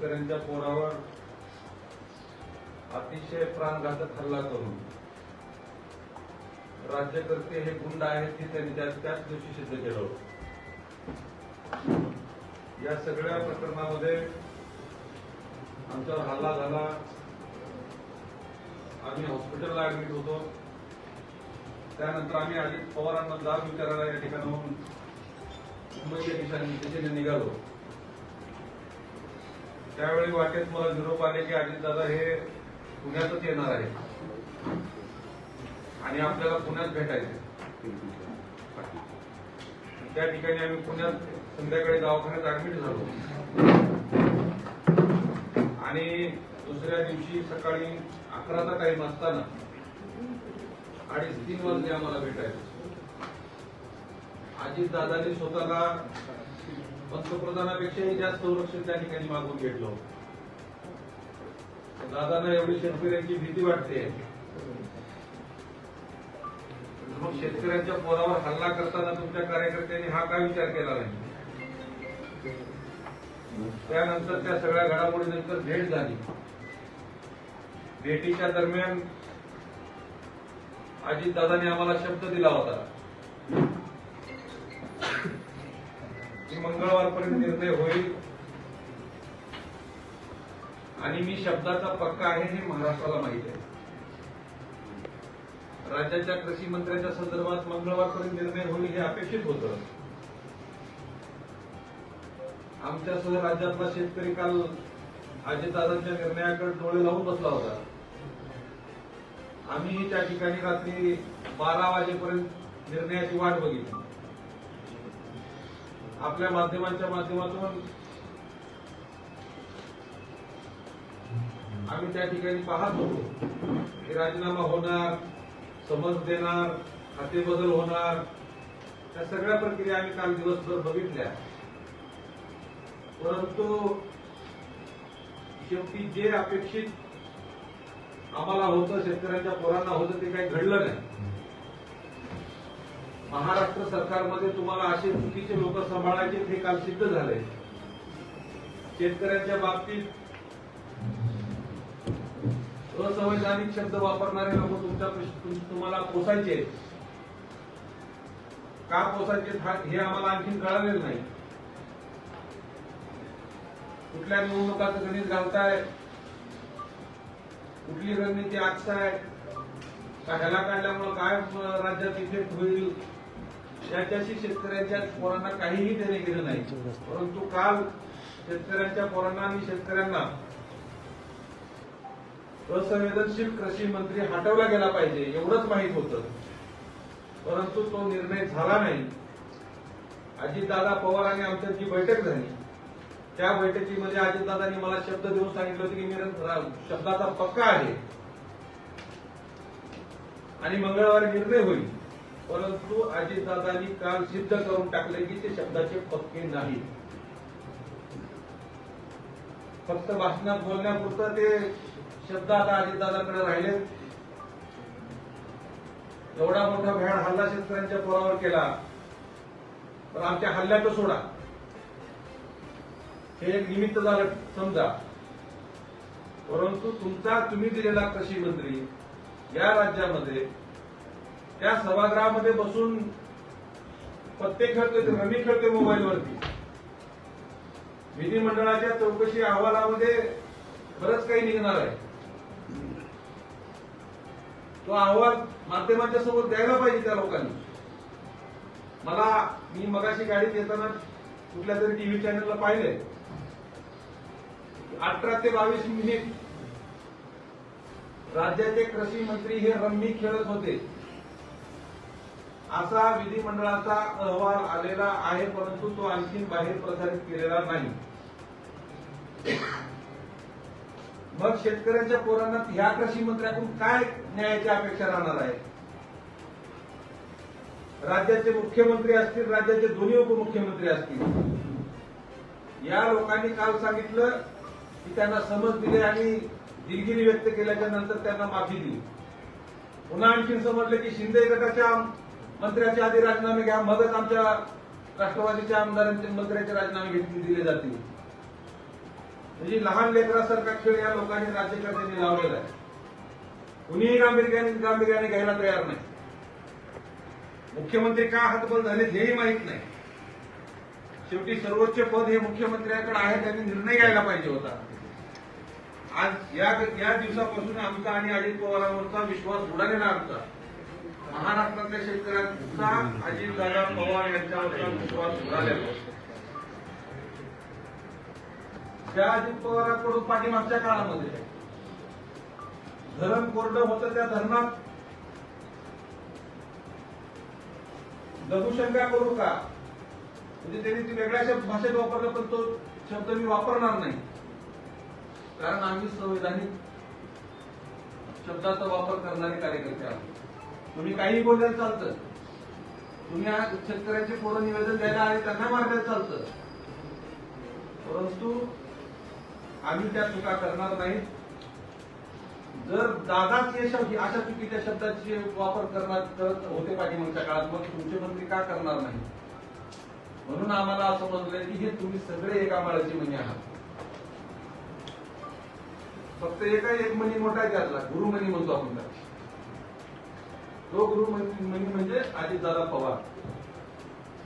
शेतकऱ्यांच्या पोरावर अतिशय प्राणघातक हल्ला करून राज्यकर्ते हे गुंड आहेत की त्यांनी त्या- त्याच दिवशी सिद्ध केलं या सगळ्या प्रकरणामध्ये आमच्यावर हल्ला झाला. आम्ही हॉस्पिटलला ऍडमिट होतो. त्यानंतर आम्ही अजित पवारांना जाब विचारायला या ठिकाणाहून मुंबईच्या दिशेने दिशेने निघालो. त्यावेळी वाटेत मला निरोप आले की अजितदादा हे पुण्यातच येणार आहे आणि आपल्याला पुण्यात भेटायचे त्या ठिकाणी आम्ही पुण्यात संध्याकाळी दवाखान्यात ऍडमिट झालो. आणि दुसऱ्या दिवशी सकाळी अकराचा टाइम असताना अडीच तीन वाजले आम्हाला भेटायचं अजित दादानी स्वतःला पंतप्रधानापेक्षाही जास्त संरक्षण त्या ठिकाणी मागून घेतलं होतं. दादांना एवढी शेतकऱ्यांची भीती वाटते. मग शेतकऱ्यांच्या पोरावर हल्ला करताना तुमच्या कार्यकर्त्यांनी हा काय विचार केला नाही? त्यानंतर त्या सगळ्या घडामोडीनंतर भेट झाली. भेटीच्या दरम्यान अजितदादांनी आम्हाला शब्द दिला होता. मंगळवारपर्यंत निर्णय होईल. आणि मी शब्दाचा पक्का आहे हे महाराष्ट्राला माहीत आहे. राज्याच्या कृषी मंत्र्यांच्या संदर्भात मंगळवारपर्यंत निर्णय होईल हे अपेक्षित होतं. आमच्यासह राज्यातला शेतकरी काल अजितदादांच्या निर्णयाकडे डोळे लावून बसला होता. आम्ही त्या ठिकाणी रात्री बारा वाजेपर्यंत निर्णयाची वाट बघितली. आपल्या माध्यमांच्या माध्यमातून आम्ही त्या ठिकाणी पाहत. होतो की राजीनामा होणार समज देणार खाते बदल होणार. त्या सगळ्या प्रक्रिया आम्ही काल दिवसभर बघितल्या. परंतु शेवटी जे अपेक्षित आम्हाला होतं शेतकऱ्यांच्या पोरांना होतं ते काही घडलं नाही. महाराष्ट्र सरकारमध्ये तुम्हाला असे चुकीचे लोक सांभाळायचे हे काल सिद्ध झाले शेतकऱ्यांच्या बाबतीत असंवैधानिक शब्द वापरणारे लोक तुमच्या तुम्हाला पोसायचे का पोसायचे हे आम्हाला आणखीन कळालेलं नाही. कुठल्या निवडणुकाचं गणित घालताय? कुठली रणनीती आखताय? का ह्याला काढल्यामुळे काय राज्यात इफेक्ट होईल? याच्याशी शेतकऱ्यांच्या पोरांना काहीही देणे गेलं नाही. परंतु काल शेतकऱ्यांच्या पोरांना आणि शेतकऱ्यांना असंवेदनशील कृषी मंत्री हटवला गेला पाहिजे एवढंच माहीत होतं. परंतु तो निर्णय झाला नाही. अजितदादा पवार आणि आमच्यात जी बैठक झाली त्या बैठकीमध्ये अजितदादांनी मला शब्द देऊन सांगितलं होतं की मी शब्दाचा पक्का आहे. आणि मंगळवारी निर्णय होईल. परंतु अजितदादांनी काल सिद्ध करून टाकले की ते शब्दाचे पक्के नाही. फक्त भाषणात बोलण्यापुरतं ते शब्द आता अजितदादाकडे राहिले. एवढा मोठा भ्याड हल्ला शेतकऱ्यांच्या पोरावर केला. पण आमच्या हल्ल्याचं सोडा. हे एक निमित्त झालं समजा. परंतु तुमचा तुम्ही दिलेला कृषी मंत्री या राज्यामध्ये त्या सभागृहामध्ये बसून पत्ते खेळतोय ते रमी खेळतोय मोबाईलवरती. विधिमंडळाच्या चौकशी अहवालामध्ये बरंच काही निघणार आहे. तो अहवाल माध्यमांच्या सोबत द्यायला पाहिजे त्या लोकांनी. मला मी मगाशी गाडीत येताना कुठल्या तरी टीव्ही चॅनलला पाहिले अठरा ते बावीस मिनिट राज्याचे कृषी मंत्री हे रम्मी खेळत होते. असा विधिमंडळाचा अहवाल आलेला आहे परंतु तो आणखी बाहेर प्रसारित केलेला नाही. मग शेतकऱ्यांच्या पोरांना ह्या कृषी मंत्र्याकडून काय न्यायाची अपेक्षा राहणार आहे? राज्याचे मुख्यमंत्री असतील राज्याचे दोन्ही उपमुख्यमंत्री असतील. या लोकांनी काल सांगितलं की त्यांना समज दिली आणि दिलगिरी व्यक्त केल्याच्यानंतर त्यांना माफी दिली. पुन्हा आणखी समजलं की शिंदे गटाच्या मंत्र्याच्या आधी राजीनामे घ्या. मगच आमच्या राष्ट्रवादीच्या आमदारांचे मंत्र्याचे राजीनामे घेतले दिले जातील. म्हणजे लहान लेकरासारखा खेळ या लोकांनी राज्यकर्त्यांनी लावलेला आहे. कुणीही गांभीर्याने गांभीर्याने घ्यायला तयार नाही. मुख्यमंत्री का हातबल झाले हेही माहीत नाही. शेवटी सर्वोच्च पद हे मुख्यमंत्र्यांकडे आहे त्यांनी निर्णय घ्यायला पाहिजे होता. आज या या दिवसापासून आमचा आणि अजित पवारांवरचा विश्वास उडालेला आमचा. महाराष्ट्रातल्या शेतकऱ्यांचा अजितदादा पवार यांच्यावरचा विश्वास उडालेला त्या अजित पवारांकडून पाठीमागच्या काळामध्ये धरण कोरडं होतं त्या धरणात. लघुशंका करू का? म्हणजे त्यांनी ती वेगळ्या भाषेत वापरलं पण तो शब्द मी वापरणार नाही. कारण आम्ही संवैधानिक शब्दाचा वापर करणारे कार्यकर्ते आहोत. तुम्ही काही बोलायला चालतं. तुम्ही शेतकऱ्यांचे पोरं निवेदन द्यायला आले त्यांना मारण्यात चालतं. परंतु आम्ही त्या चुका करणार नाही जर दादाच हे शब्द अशा चुकीच्या शब्दाचे वापर करणार करत होते पाठीमागच्या काळात मग तुमचे मंत्री का करणार नाही म्हणून आम्हाला असं म्हणलंय की हे तुम्ही सगळे एका माळाचे म्हणे आहात. फक्त एका एक मणी मोठा आहे त्यातला गुरुमणी म्हणतो आपण त्याला. तो गुरु म्हणजे अजितदादा पवार.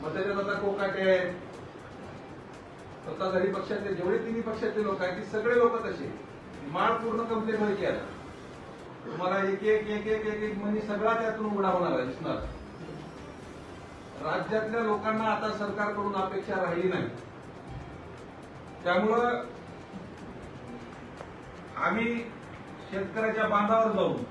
मग त्याच्यात आता कोकाटे काय सत्ताधारी पक्षातले जेवढे तिन्ही पक्षातले लोक आहेत ती सगळे लोक तसे. माळ पूर्ण कंप्लीट व्हायची आता तुम्हाला एक एक एक एक एक एक म्हणजे सगळा त्यातून उघडा होणार आहे दिसणार. राज्यातल्या लोकांना आता सरकारकडून अपेक्षा राहिली नाही. त्यामुळं आम्ही शेतकऱ्याच्या बांधावर जाऊन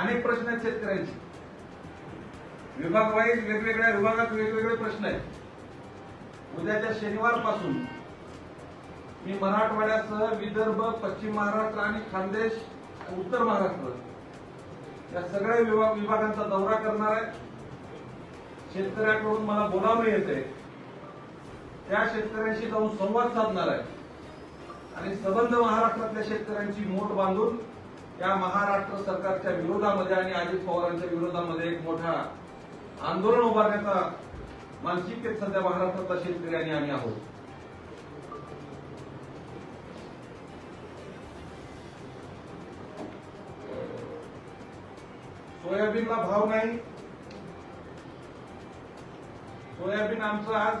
अनेक प्रश्न आहेत शेतकऱ्यांचे. विभाग वाईज वेगवेगळ्या विभागात वेगवेगळे प्रश्न आहेत. उद्याच्या शनिवारपासून मी मराठवाड्यासह विदर्भ पश्चिम महाराष्ट्र आणि खानदेश उत्तर महाराष्ट्र या सगळ्या विभाग विभागांचा दौरा करणार आहे. शेतकऱ्याकडून मला बोलावणी येत आहे त्या शेतकऱ्यांशी जाऊन संवाद साधणार आहे. आणि सबंध महाराष्ट्रातल्या शेतकऱ्यांची मोठ बांधून या महाराष्ट्र सरकारच्या विरोधामध्ये आणि अजित पवारांच्या विरोधामध्ये एक मोठा आंदोलन उभारण्याचा मानसिकतेत सध्या महाराष्ट्रातल्या शेतकऱ्यांनी आम्ही आहोत. सोयाबीनला भाव नाही. सोयाबीन आमचं आज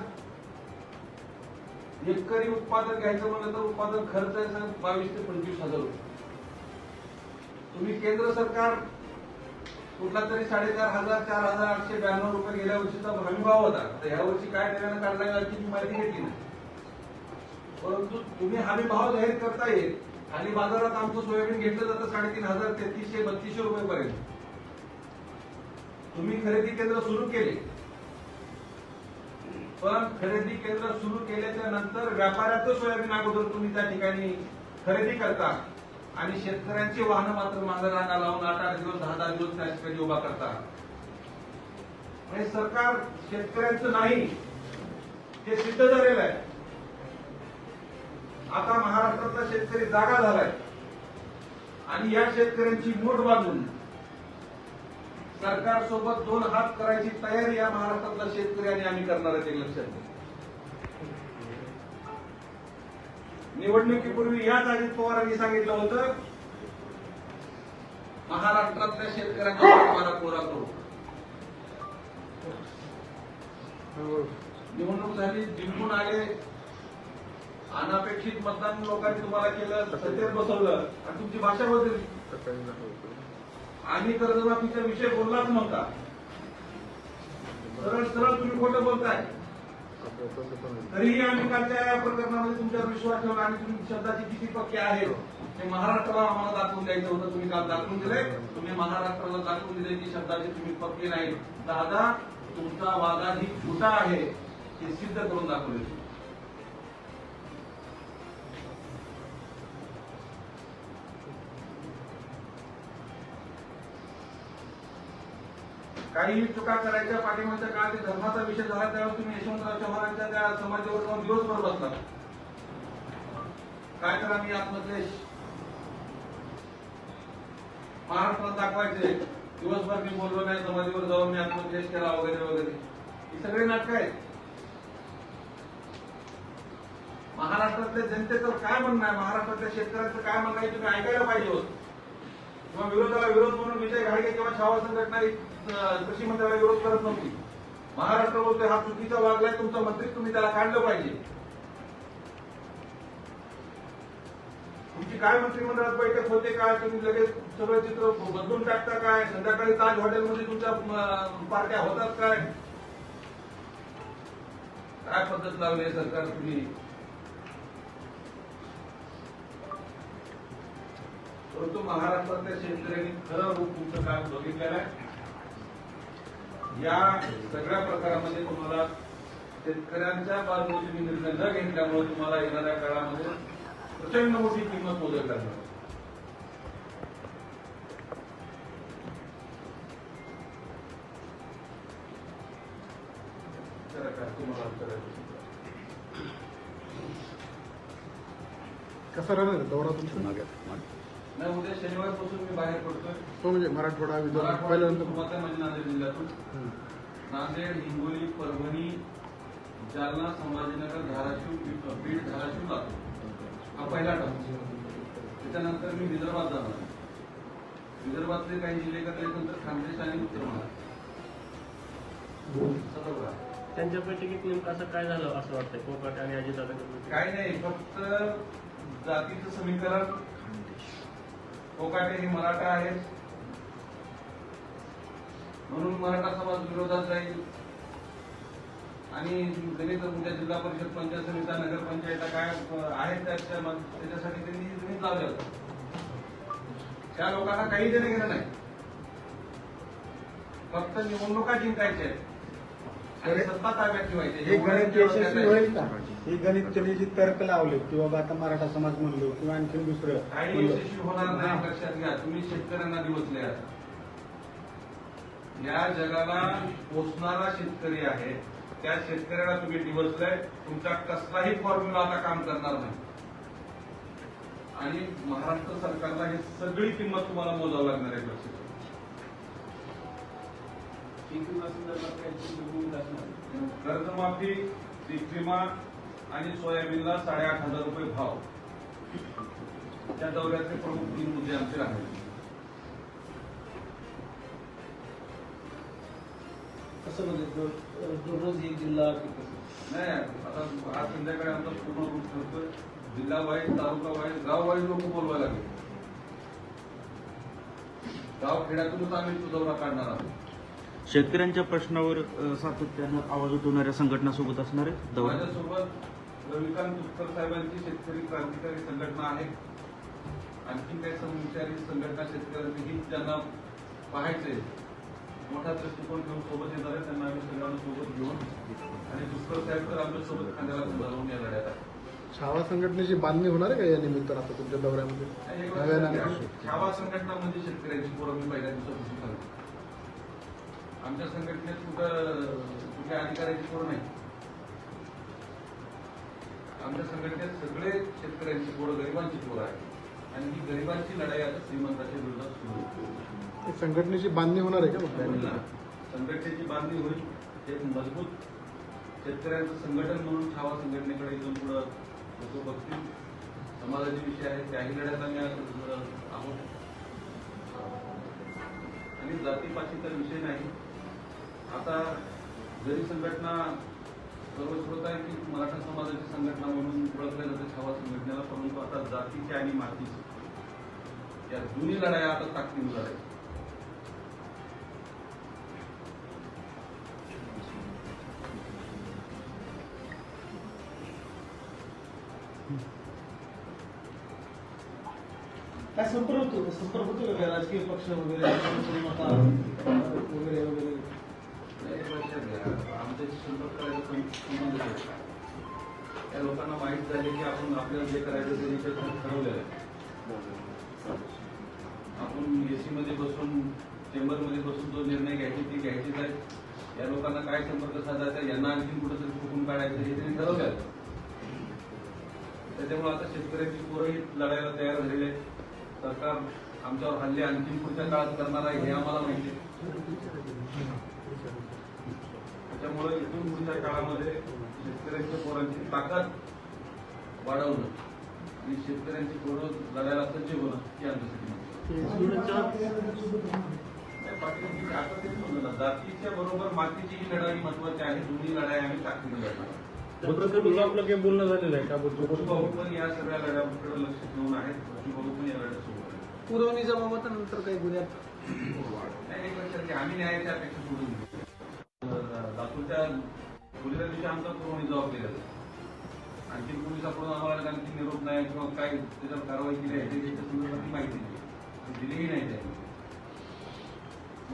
एकरी उत्पादन घ्यायचं म्हणलं तर उत्पादन खर्च आहे सर बावीस ते पंचवीस हजार रुपये. तुम्ही केंद्र सरकार कुठला तरी साडेचार हजार चार हजार आठशे ब्याण्णव रुपये गेल्या वर्षीचा हमीभाव होता. तर ह्या वर्षी काय निर्णय काढला याची माहिती घेतली नाही. परंतु तुम्ही हमी भाव जाहीर करता येईल. आणि बाजारात आमचं सोयाबीन घेतलं जातं साडेतीन हजार तेहतीसशे बत्तीसशे रुपये पर्यंत तुम्ही खरेदी केंद्र सुरू केले. पण खरेदी केंद्र सुरू केल्याच्यानंतर व्यापाऱ्याचं सोयाबीन अगोदर तुम्ही त्या ठिकाणी खरेदी करता. आणि शेतकऱ्यांची वाहनं मात्र मागे रांगा लावून आठ आठ दिवस दहा दहा दिवस त्या ठिकाणी उभा करता म्हणजे सरकार शेतकऱ्यांचं नाही हे सिद्ध झालेलं आहे. आता महाराष्ट्रातला शेतकरी जागा झालाय. आणि या शेतकऱ्यांची मूठ बांधून सरकार सोबत दोन हात करायची तयारी या महाराष्ट्रातला शेतकरी आणि आम्ही करणार आहे ते लक्षात घ्या. निवडणुकीपूर्वी याच अजित पवारांनी सांगितलं होतं महाराष्ट्रातल्या शेतकऱ्यांना पाठमारा कोरा करू. निवडणूक झाली जिंकून आले. अनापेक्षित मतदान लोकांनी तुम्हाला केलं सत्तेत बसवलं. आणि तुमची भाषा बदलली. आम्ही कर्जमाफीचा विषय बोललाच नव्हता. सरळ सरळ तुम्ही खोटं बोलताय. तरीही आम्ही कालच्या या प्रकरणामध्ये तुमच्यावर विश्वास ठेवला आणि तुम्ही शब्दाची किती पक्के आहेत ते महाराष्ट्राला आम्हाला दाखवून द्यायचं होतं. तुम्ही काल दाखवून दिले तुम्ही महाराष्ट्राला दाखवून दिले की शब्दाचे तुम्ही पक्के नाही दादा तुमचा वादा ही खोटा आहे हे सिद्ध करून दाखवले काही चुका करायच्या पाठिंबाच्या काळात धर्माचा विषय झाला त्यावेळेस तुम्ही यशवंतराव चव्हाणांच्या त्या समाजावर जाऊन दिवसभर बसला काय करा मी आत्मद्वेष? महाराष्ट्रात दाखवायचे. दिवसभर मी बोललो नाही समाधीवर जाऊन मी आत्मद्वेष केला वगैरे वगैरे. ही सगळी नाटक आहेत. महाराष्ट्रातल्या जनतेचं काय म्हणणं आहे? महाराष्ट्रातल्या शेतकऱ्यांचं काय म्हणणं आहे? तुम्ही ऐकायला पाहिजे होत. किंवा विरोधाला विरोध म्हणून विजय घाडगे किंवा शावा संघटना कृषी मंत्र्याला विरोध करत नव्हती. महाराष्ट्र बोलतोय हा चुकीचा वागलाय तुमचा मंत्री तुम्ही त्याला काढलं पाहिजे. तुमची काय मंत्रिमंडळात बैठक होते काय तुम्ही लगेच सगळं चित्र बदलून टाकता काय? संध्याकाळी ताज हॉटेलमध्ये तुमच्या पार्ट्या होतात काय? काय पद्धत लावली आहे सरकार तुम्ही परंतु महाराष्ट्रातल्या शेतकऱ्यांनी खरं रूप तुमचं काय बघितलेलं आहे. या सगळ्या प्रकारामध्ये तुम्हाला शेतकऱ्यांच्या बाजूने तुम्ही निर्णय न घेतल्यामुळे तुम्हाला येणाऱ्या काळामध्ये प्रचंड मोठी किंमत तुम्हाला करायचं? कसा राहणार दौरा तुमचा? नाही उद्या शनिवारपासून मी बाहेर पडतोय. तो म्हणजे मराठवाडा विदर्भ मराठवाड्यातून पहिल्यानंतर सुरुवात आहे माझी नांदेड जिल्ह्यातून. हं. नांदेड हिंगोली परभणी जालना संभाजीनगर धाराशिव बीड बीड, धाराशिव लातूर. हा पहिला टप्पा त्याच्यानंतर मी विदर्भात जाणार विदर्भातले काही जिल्हे नंतर खानदेश आणि उत्तर महाराष्ट्र. त्यांच्या बैठकीत नेमकं असं काय झालं असं वाटतंय? कोकट आणि अजितदादा काही नाही फक्त जातीचं समीकरण कोकाटे हे मराठा आहेत. म्हणून मराठा समाज विरोधात जाईल आणि दलित उद्या जिल्हा परिषद पंचायत समित्या नगरपंचायता काय आहेत त्याच्या त्याच्यासाठी त्यांनी गणित लावले होते. त्या लोकांना काही देणं घेणं नाही. फक्त निवडणुका जिंकायच्या आहेत. आणि सत्ता ताब्यात ठेवायची हे गणित यशस्वी होईल का? ही गणित त्यांनी जी तर्क लावले की बाबा आता मराठा समाज म्हणलो किंवा आणखी दुसरं काही म्हणलो. यशस्वी होणार नाही लक्षात घ्या. तुम्ही शेतकऱ्यांना दिवसले या जगाला पोचणारा शेतकरी आहे. त्या शेतकऱ्याला तुम्ही दिवसलाय तुमचा कसलाही फॉर्म्युला आता काम करणार नाही. आणि महाराष्ट्र सरकारला ही सगळी किंमत तुम्हाला मोजावं लागणार आहे लक्षात ठेवा. कर्जमाफी पीक विमा आणि सोयाबीनला साडेआठ हजार रुपये भाव. त्या दौऱ्यातले प्रमुख तीन मुद्दे आमचे राहिले. कसं म्हणजे दर- दररोज एक जिल्हा नाही आता आज संध्याकाळी आमचा पूर्ण रूप ठरतोय. जिल्हा वाईज तालुका वाईज गाव वाईज लोक बोलवायला लागले. गाव खेड्यातूनच आम्ही तो दौरा काढणार आहोत. शेतकऱ्यांच्या प्रश्नावर अ, सातत्यानं आवाज उठवणाऱ्या संघटनासोबत असणार आहे दौरा. माझ्यासोबत रविकांत तुपकर साहेबांची शेतकरी क्रांतिकारी संघटना आहे. आणखी काही समविचारी संघटना शेतकऱ्यांची ही त्यांना पाहायचे मोठा दृष्टिकोन घेऊन सोबत येणार आहे त्यांना आम्ही सगळ्यांना सोबत घेऊन आणि तुपकर साहेब तर आमच्यासोबत खांद्याला खांदा लावून या लढ्यात आहे छावा संघटनेची बांधणी होणार आहे का या निमित्तानं आता तुमच्या दौऱ्यामध्ये? नव्यानं छावा संघटना म्हणजे शेतकऱ्यांची पोरं मी पहिल्या दिवसापासून सांगतो आमच्या संघटनेत कुठं कुठल्या अधिकाऱ्याची पोरं नाही? आमच्या संघटनेत सगळे शेतकऱ्यांची पोरं गरिबांची पोरं आहेत. आणि ही गरिबांची लढाई आता श्रीमंताच्या विरोधात सुरू होती ही संघटनेची बांधणी होणार आहे का? संघटनेची बांधणी होईल. एक मजबूत शेतकऱ्यांचं संघटन म्हणून छावा संघटनेकडे इथून पुढं लोक बघतील. समाजाचे विषय आहेत त्याही लढ्यात आम्ही आहोत. आणि जातीपातीचा विषय नाही. आता जरी संघटना सर्वश्रोत आहे की मराठा समाजाची संघटना म्हणून ओळखल्या जाते छावा संघटनेला परंतु आता जातीची आणि मातीची या दोन्ही लढाया आता ताकदीनं लढायच्या. काय संपर्क होतो? संपर्क होतो का? राजकीय पक्ष वगैरे वगैरे वगैरे. आमच्याशी संपर्क त्या लोकांना माहीत झाले की आपण आपल्याला जे करायचं ते विषय ठरवलेलं आहे आपण एसी मध्ये बसून चेंबरमध्ये बसून जो निर्णय घ्यायची ती घ्यायचीच आहे या लोकांना काय संपर्क साधायचा यांना आणखी कुठंतरी कुठून काढायचं हे त्यांनी ठरवलं आहे त्याच्यामुळे आता शेतकऱ्यांची पोरंही लढायला तयार झालेले आहेत. सरकार आमच्यावर हल्ले आणखी पुढच्या काळात करणार आहे हे आम्हाला माहिती आहे त्याच्यामुळे इथून पुढच्या काळामध्ये शेतकऱ्यांच्या पोरांची ताकद वाढवणं आणि शेतकऱ्यांची पोरं लढायला सज्ज होणं ही आमच्यासाठी आता तेच म्हणलं जातीच्या बरोबर मातीची ही लढाई महत्वाची आहे. दोन्ही लढाई आम्ही आपलं काही बोलणं झालेलं आहे का? भाऊ पण या सगळ्या लढ्याकडे लक्ष ठेवून आहेत. भाऊ पण या लढ्यात सोबत आहेत. पुरवणी जमावतानंतर काही गुन्ह्यात नाही, आम्ही न्यायाच्या अपेक्षा सोडून दिली. पोलिसां दिवशी आमचा पुरवणी जबाबदारी आहे आणखी पोलिसाकडून आम्हाला आणखी निरोप नाही किंवा काय त्याच्यावर कारवाई केली आहे त्याच्या संदर्भात माहिती दिली दिलीही नाही त्यांनी.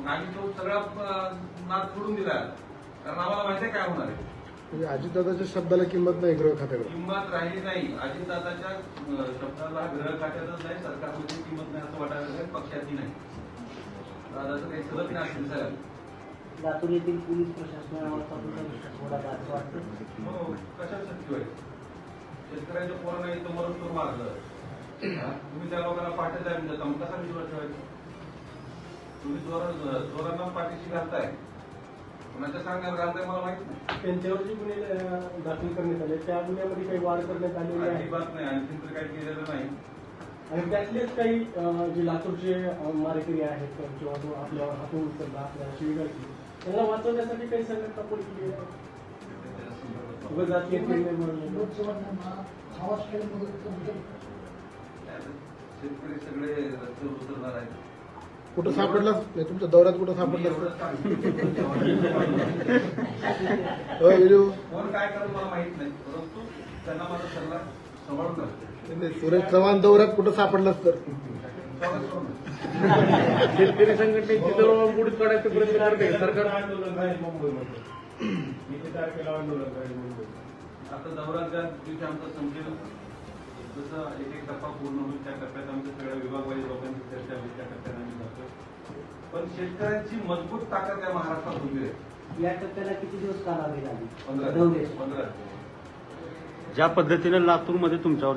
आम्ही तो सगळा नाद सोडून दिला. कारण आम्हाला माहिती आहे काय होणार आहे. म्हणजे अजितदादाच्या शब्दाला किंमत नाही गृह खात्याकडे. किंमत राहिली नाही. अजितदादाच्या शब्दाला ग्रह खात्यातच नाही सरकारमध्ये किंमत नाही असं वाटायला पक्षातही नाही. दादाचं काही सलग नाही असं दिसायला लागलं. लातूर येथील पोलीस प्रशासनावर स्वतंत्र विश्वास थोडा असं वाटतं हो, कशासाठी होय? शेतकऱ्यांच्या पोरांना इथं मरण करून मारलं? तुम्ही त्या लोकांना पाठी जाऊन देता. मग कसा विश्वास ठेवायचा? तुम्ही जोरा जोरांना पाठीशी घालताय. कोणाच्या सांगण्यात घालताय मला माहीत नाही. त्यांच्यावर जे गुन्हे दाखल करण्यात आले. त्या गुन्ह्यामध्ये काही वाढ करण्यात आलेली आहे अजिबात नाही. आणखी तर काही केलेलं नाही. आणि त्यातलेच काही जे लातूरचे मारेकरी आहेत किंवा तो आपल्यावर हातून उचलला आपल्याला शिवीगाळ केली त्यांना वाचवण्यासाठी काही संघटना पुढे केली आहे. जातीय. शेतकरी सगळे रस्त्यावर उतरणार आहेत. कुठं सापडलाच नाही तुमच्या दौऱ्यात कुठं सापडलाच होय विजू. कोण काय करत मला माहीत नाही. परंतु त्यांना माझा सल्ला सांभाळून राहतो नाही, सुरेश चव्हाण दौऱ्यात कुठं सापडलाच तर शेतकरी संघटनेची जवळ बुडीत काढायचा प्रयत्न करते सरकार आंदोलन राहील मुंबईमध्ये किती तारखेला आंदोलन राहील मुंबईत आता दौरा ज्या दिवशी आमचा संपेल जसं एक एक टप्पा पूर्ण होईल त्या टप्प्यात आमच्या सगळ्या विभागवाईज लोकांची चर्चा होईल त्या टप्प्यात आम्ही जातो. पण शेतकऱ्यांची मजबूत ताकद या महाराष्ट्रात उभी आहे या टप्प्याला किती दिवस कालावधी लागली? पंधरा पंधरा ज्या पद्धतीने लातूरमध्ये तुमच्यावर